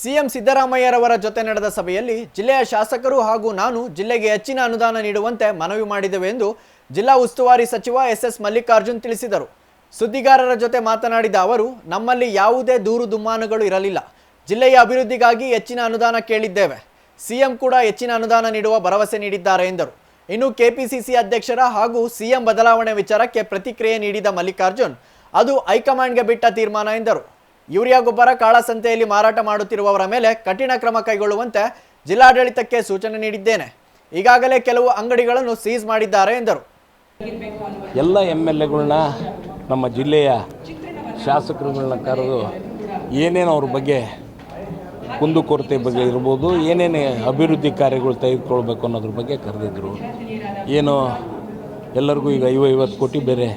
CM ಸಿದ್ದರಾಮಯ್ಯರವರ ಜೊತೆ ನಡೆದ ಸಭೆಯಲ್ಲಿ ಜಿಲ್ಲೆಯ ಶಾಸಕರು ಹಾಗೂ ನಾನು ಜಿಲ್ಲೆಗೆ ಹೆಚ್ಚಿನ ಅನುದಾನ ನೀಡುವಂತೆ ಮನವಿ ಮಾಡಿದೆವು ಎಂದು ಜಿಲ್ಲಾ ಉಸ್ತುವಾರಿ ಸಚಿವ ಎಸ್ ಎಸ್ ಮಲ್ಲಿಕಾರ್ಜುನ್ ತಿಳಿಸಿದರು. ಸುದ್ದಿಗಾರರ ಜೊತೆ ಮಾತನಾಡಿದ ಅವರು, ನಮ್ಮಲ್ಲಿ ಯಾವುದೇ ದೂರು ದುಮ್ಮಾನಗಳು ಇರಲಿಲ್ಲ. ಜಿಲ್ಲೆಯ ಅಭಿವೃದ್ಧಿಗಾಗಿ ಹೆಚ್ಚಿನ ಅನುದಾನ ಕೇಳಿದ್ದೇವೆ. ಸಿಎಂ ಕೂಡ ಹೆಚ್ಚಿನ ಅನುದಾನ ನೀಡುವ ಭರವಸೆ ನೀಡಿದ್ದಾರೆ ಎಂದರು. ಇನ್ನು ಕೆಪಿಸಿಸಿ ಅಧ್ಯಕ್ಷರ ಹಾಗೂ ಸಿಎಂ ಬದಲಾವಣೆ ವಿಚಾರಕ್ಕೆ ಪ್ರತಿಕ್ರಿಯೆ ನೀಡಿದ ಮಲ್ಲಿಕಾರ್ಜುನ್, ಅದು ಹೈಕಮಾಂಡ್ಗೆ ಬಿಟ್ಟ ತೀರ್ಮಾನ ಎಂದರು. ಯೂರಿಯಾ ಗೊಬ್ಬರ ಕಾಳಸಂತೆಯಲ್ಲಿ ಮಾರಾಟ ಮಾಡುತ್ತಿರುವವರ ಮೇಲೆ ಕಠಿಣ ಕ್ರಮ ಕೈಗೊಳ್ಳುವಂತೆ ಜಿಲ್ಲಾಡಳಿತಕ್ಕೆ ಸೂಚನೆ ನೀಡಿದ್ದೇನೆ. ಈಗಾಗಲೇ ಕೆಲವು ಅಂಗಡಿಗಳನ್ನು ಸೀಸ್ ಮಾಡಿದ್ದಾರೆ ಎಂದರು. ಎಲ್ಲ ಎಂ ಎಲ್ ಎಗಳನ್ನ ನಮ್ಮ ಜಿಲ್ಲೆಯ ಶಾಸಕರುಗಳನ್ನ ಕರೆದು ಏನೇನು ಅವ್ರ ಬಗ್ಗೆ ಕುಂದುಕೊರತೆ ಬಗ್ಗೆ ಇರ್ಬೋದು, ಏನೇನು ಅಭಿವೃದ್ಧಿ ಕಾರ್ಯಗಳು ತೆಗೆದುಕೊಳ್ಬೇಕು ಅನ್ನೋದ್ರ ಬಗ್ಗೆ ಕರೆದಿದ್ದರು ಏನು ಎಲ್ಲರಿಗೂ ಈಗ ಐವ ಐವತ್ತು ಕೋಟಿ ಬೇರೆ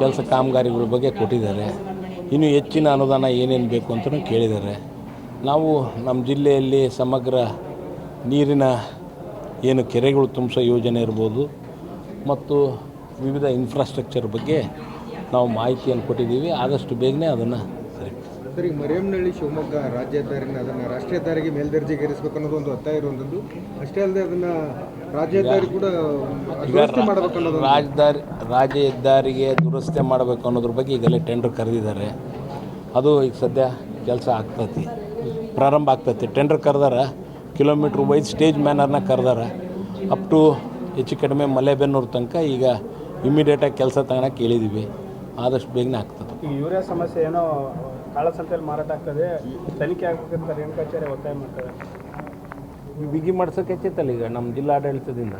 ಕೆಲಸ ಕಾಮಗಾರಿಗಳ ಬಗ್ಗೆ ಕೊಟ್ಟಿದ್ದಾರೆ. ಇನ್ನು ಹೆಚ್ಚಿನ ಅನುದಾನ ಏನೇನು ಬೇಕು ಅಂತಲೂ ಕೇಳಿದ್ದಾರೆ. ನಾವು ನಮ್ಮ ಜಿಲ್ಲೆಯಲ್ಲಿ ಸಮಗ್ರ ನೀರಿನ ಏನು ಕೆರೆಗಳು ತುಂಬಿಸೋ ಯೋಜನೆ ಇರ್ಬೋದು, ಮತ್ತು ವಿವಿಧ ಇನ್ಫ್ರಾಸ್ಟ್ರಕ್ಚರ್ ಬಗ್ಗೆ ನಾವು ಮಾಹಿತಿಯನ್ನು ಕೊಟ್ಟಿದ್ದೀವಿ. ಆದಷ್ಟು ಬೇಗನೆ ಅದನ್ನು ಸರಿ ಈಗ ಮರಿಯಮ್ನಹಳ್ಳಿ ಶಿವಮೊಗ್ಗ ರಾಜ್ಯ ಹೆದ್ದಾರಿನ ಅದನ್ನು ರಾಷ್ಟ್ರೀಯ ಹೆದ್ದಾರಿಗೆ ಮೇಲ್ದರ್ಜೆಗೇರಿಸಬೇಕು ಅನ್ನೋದು ಒಂದು ಒತ್ತಾಯ ಇರುವಂಥದ್ದು. ಅಷ್ಟೇ ಅಲ್ಲದೆ ಅದನ್ನು ರಾಜ್ಯ ಹೆದ್ದಾರಿ ಕೂಡ ದುರಸ್ತಿ ಮಾಡಬೇಕು ಅನ್ನೋದು ರಾಜಧಾರಿ ರಾಜ್ಯ ಹೆದ್ದಾರಿಗೆ ದುರಸ್ತಿ ಮಾಡಬೇಕು ಅನ್ನೋದ್ರ ಬಗ್ಗೆ ಈಗಲೇ ಟೆಂಡರ್ ಕರೆದಿದ್ದಾರೆ. ಅದು ಈಗ ಸದ್ಯ ಕೆಲಸ ಆಗ್ತೈತಿ. ಪ್ರಾರಂಭ ಆಗ್ತೈತಿ. ಟೆಂಡರ್ ಕರೆದಾರ. ಕಿಲೋಮೀಟ್ರ್ ವೈಸ್ ಸ್ಟೇಜ್ ಮ್ಯಾನರ್ನ ಕರೆದಾರ. ಅಪ್ ಟು ಹೆಚ್ಚು ಕಡಿಮೆ ಮಲೆಬೆನ್ನೂರು ತನಕ ಈಗ ಇಮಿಡಿಯೇಟಾಗಿ ಕೆಲಸ ತಗೊಳಕ್ಕೆ ಕೇಳಿದ್ದೀವಿ ಆದಷ್ಟು ಬೇಗನೆ ಆಗ್ತದೆ. ಈಗ ಯೂರಿಯಾ ಸಮಸ್ಯೆ ಏನೋ ಕಾಳಸಂತೆಯಲ್ಲಿ ಮಾರಾಟ ಆಗ್ತದೆ. ತನಿಖೆ ಆಗ್ಬೇಕಂತ ರೇಣುಕಾಚಾರ್ಯ ಒತ್ತಾಯ ಮಾಡ್ತಾರೆ. ಬಿಗಿ ಮಾಡ್ಸೋಕೆ ಹೆಚ್ಚಿತ್ತಲ್ಲ ಈಗ ನಮ್ಮ ಜಿಲ್ಲಾಡಳಿತದಿಂದ?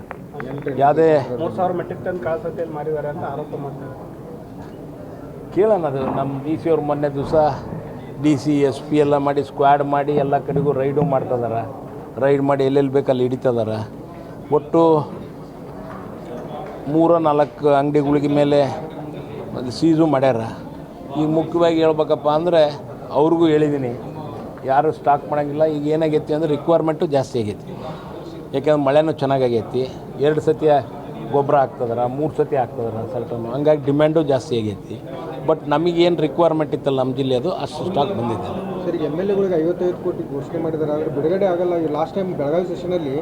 ಯಾವುದೇ ಮೂರು ಸಾವಿರ ಮೆಟ್ರಿಕ್ ಟನ್ ಕಾಳಸಂತೆಯಲ್ಲಿ ಮಾರಿದ್ದಾರೆ ಅಂತ ಆರೋಪ ಮಾಡ್ತಾರೆ. ಕೇಳೋಣ ಅದು. ನಮ್ಮ ಡಿ ಸಿ ಅವ್ರು ಮೊನ್ನೆ ದಿವಸ ಡಿ ಸಿ ಎಸ್ ಪಿ ಎಲ್ಲ ಮಾಡಿ ಸ್ಕ್ವಾಡ್ ಮಾಡಿ ಎಲ್ಲ ಕಡೆಗೂ ರೈಡು ಮಾಡ್ತದಾರ. ರೈಡ್ ಮಾಡಿ ಎಲ್ಲೆಲ್ಲಿ ಬೇಕಲ್ಲಿ ಹಿಡಿತದಾರ. ಒಟ್ಟು ಮೂರ ನಾಲ್ಕು ಅಂಗಡಿಗಳಿಗೆ ಮೇಲೆ ಸೀಸು ಮಾಡ್ಯಾರ. ಈಗ ಮುಖ್ಯವಾಗಿ ಹೇಳ್ಬೇಕಪ್ಪ ಅಂದರೆ ಅವ್ರಿಗೂ ಹೇಳಿದ್ದೀನಿ ಯಾರು ಸ್ಟಾಕ್ ಮಾಡೋಂಗಿಲ್ಲ. ಈಗ ಏನಾಗೈತಿ ಅಂದರೆ ರಿಕ್ವೈರ್ಮೆಂಟು ಜಾಸ್ತಿ ಆಗೈತಿ. ಯಾಕೆಂದ್ರೆ ಮಳೆನೂ ಚೆನ್ನಾಗೈತಿ ಎರಡು ಸತಿ ಗೊಬ್ಬರ ಹಾಕ್ತದಾರ, ಮೂರು ಸತಿ ಹಾಕ್ತದಾರ ಸರ್ಟನ್ನು ಹಂಗಾಗಿ ಡಿಮ್ಯಾಂಡು ಜಾಸ್ತಿ ಆಗೈತಿ. ಬಟ್ ನಮಗೇನು ರಿಕ್ವೈರ್ಮೆಂಟ್ ಇತ್ತಲ್ಲ ನಮ್ಮ ಜಿಲ್ಲೆ ಅದು, ಅಷ್ಟು ಸ್ಟಾಕ್ ಬಂದಿದೆ. ಸರ್ ಎಂ ಎಲ್ ಎಗಳಿಗೆ ಐವತ್ತೈದು ಕೋಟಿ ಘೋಷಣೆ ಮಾಡಿದ್ದಾರೆ ಆದರೆ ಬಿಡುಗಡೆ ಆಗಲ್ಲ. ಲಾಸ್ಟ್ ಟೈಮ್ ಬೆಳಗಾವಿ ಸೆಷನಲ್ಲಿ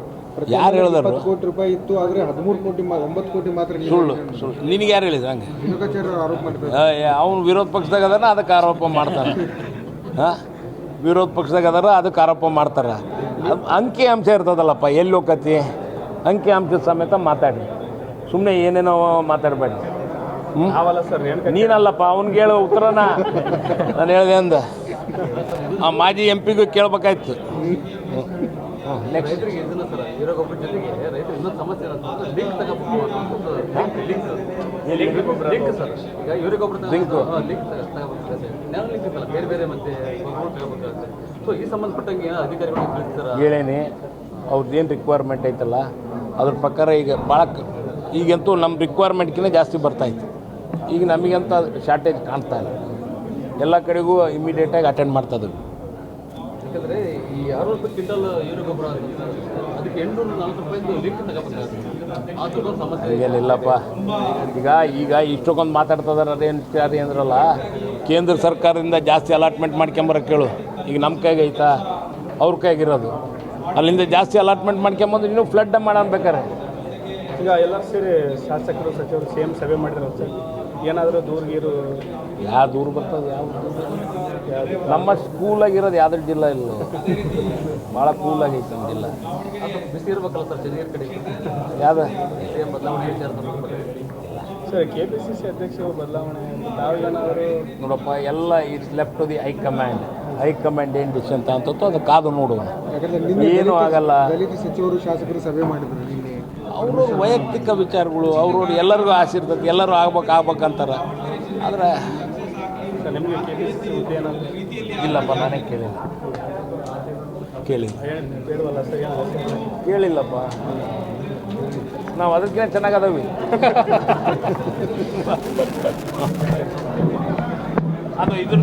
ಯಾರು ಹೇಳಿದ್ರು? ಕೋಟಿ ರೂಪಾಯಿ ಇತ್ತು ಆದರೆ ಹದಿಮೂರು ಕೋಟಿ ಮಾ- ಒಂಬತ್ತು ಕೋಟಿ ಮಾತ್ರ ಸುಳ್ಳು ಸುಳ್ಳು. ನಿನಗೆ ಯಾರು ಹೇಳಿದ್ರು ಹಂಗೆ? ಆರೋಪ ಮಾಡಿದ್ದಾರೆ ಅವನು ವಿರೋಧ ಪಕ್ಷದಾಗ ಅದಾನ ಅದಕ್ಕೆ ಆರೋಪ ಮಾಡ್ತಾನೆ. ಹಾಂ ವಿರೋಧ ಪಕ್ಷದಾಗ ಅದಾರ ಅದಕ್ಕೆ ಆರೋಪ ಮಾಡ್ತಾರೆ. ಅದು ಅಂಕಿ ಅಂಶ ಇರ್ತದಲ್ಲಪ್ಪ ಎಲ್ಲಿ ಹೋಗತಿ ಅಂಕಿ ಅಂಶ ಸಮೇತ ಮಾತಾಡಿ ಸುಮ್ಮನೆ ಏನೇನೋ ಮಾತಾಡಬೇಡಿ ಹ್ಞೂ ಸರ್ ನೀನಲ್ಲಪ್ಪ ಅವ್ನಿಗೆ ಹೇಳೋ ಉತ್ತರನ. ನಾನು ಹೇಳಿದೆ ಅಂದ. ಆ ಮಾಜಿ ಎಂ ಪಿಗೂ ಕೇಳಬೇಕಾಯ್ತು. ನೆಕ್ಸ್ಟ್ ಲಿಂಕು ಬೇರೆ ಬೇರೆ ಮತ್ತೆ ಸೊ ಈ ಸಂಬಂಧಪಟ್ಟಂಗೆ ಏನೋ ಅಧಿಕಾರಿಗಳು ತಿಳಿಸ್ತಾರ? ಹೇಳೇನಿ. ಅವ್ರದ್ದು ಏನು ರಿಕ್ವೈರ್ಮೆಂಟ್ ಐತಲ್ಲ ಅದ್ರ ಪ್ರಕಾರ ಈಗ ಭಾಳ ಕ- ಈಗಂತೂ ನಮ್ಮ ರಿಕ್ವೈರ್ಮೆಂಟ್ಗಿಂತ ಜಾಸ್ತಿ ಬರ್ತಾಯಿತ್ತು ಈಗ ನಮಗಂತ ಶಾರ್ಟೇಜ್ ಕಾಣ್ತಾ ಇಲ್ಲ. ಎಲ್ಲ ಕಡೆಗೂ ಇಮಿಡಿಯೇಟಾಗಿ ಅಟೆಂಡ್ ಮಾಡ್ತಾ ಇದ್ದೀವಿ ಯಾಕಂದ್ರೆ ಈ ಅರವತ್ತು ಕ್ವಿಂಟಲ್ ಯೂರಿಯಾ ಗೊಬ್ಬರ ಅದಕ್ಕೆ ಎಂಟುನೂರ ನಲ್ವತ್ತು ರೂಪಾಯಿಂದ ಲಿಂಕ್ ತಗೋಬೇಕಾಗುತ್ತೆ. ಆ ಥರದ ಸಮಸ್ಯೆ. ಹಂಗೇನಿಲ್ಲಪ್ಪ. ಈಗ ಈಗ ಇಷ್ಟಕ್ಕೊಂದು ಮಾತಾಡ್ತದಾರೆ ಅದೇನು ಚಾರಿ ಅಂದ್ರಲ್ಲ ಕೇಂದ್ರ ಸರ್ಕಾರದಿಂದ ಜಾಸ್ತಿ ಅಲಾಟ್ಮೆಂಟ್ ಮಾಡ್ಕೊಂಬರ ಕೇಳು. ಈಗ ನಮ್ಮ ಕೈಗೆ ಐತಾ? ಅವ್ರ ಕೈಗಿರೋದು. ಅಲ್ಲಿಂದ ಜಾಸ್ತಿ ಅಲಾಟ್ಮೆಂಟ್ ಮಾಡ್ಕೊಂಬಂದ್ರೆ ಇನ್ನೂ ಫ್ಲಡ್ ಮಾಡೋಣ ಬೇಕಾರೆ. ಈಗ ಎಲ್ಲರೂ ಸೇರಿ ಶಾಸಕರು ಸಚಿವರು ಸೇಮ್ ಸಭೆ ಮಾಡಿದ್ರು ಸರ್. ಏನಾದರೂ ದೂರ ಗೀರು? ಯಾವ ದೂರ ಬರ್ತದೆ ಯಾವ ನಮ್ಮ ಸ್ಕೂಲಾಗಿರೋದು ಯಾವ್ದು ಜಿಲ್ಲಾ ಇಲ್ಲ ಭಾಳ ಕೂಲಾಗೈತೆ ನಮ್ಮ ಜಿಲ್ಲಾ. ಬಿಸಿ ಇರ್ಬೇಕಲ್ಲ ಸರ್ ಜನರ ಕಡೆ. ಯಾವ್ದು? ಬದಲಾವಣೆ ವಿಚಾರ sir K P C C ಅಧ್ಯಕ್ಷರು ಬದಲಾವಣೆ ತಾವೇನಾದರೂ ನೋಡಪ್ಪ ಎಲ್ಲ it's left to the high command high command ಏನು ಡಿಸಿಷನ್ ಅಂತ ಅದು ಕಾದು ನೋಡುವ ಏನು ಆಗಲ್ಲ. ದಲಿತ ಸಚಿವರು ಶಾಸಕರು ಸಭೆ ಮಾಡಿದ್ರು ಅವ್ರವ್ರ ವೈಯಕ್ತಿಕ ವಿಚಾರಗಳು ಅವ್ರವ್ರು ಎಲ್ಲರಿಗೂ ಆಸೆ ಇರ್ತದೆ ಎಲ್ಲರೂ ಆಗ್ಬೇಕು ಅಂತಾರೆ. ಆದರೆ ಇಲ್ಲಪ್ಪ ನಾನೇ ಕೇಳಿಲ್ಲ. ಕೇಳಿಲ್ಲ. ಕೇಳಿಲ್ಲಪ್ಪ. ನಾವು ಅದಕ್ಕಿಂತ ಚೆನ್ನಾಗದವಿ. ಅದು ಇದ್ರ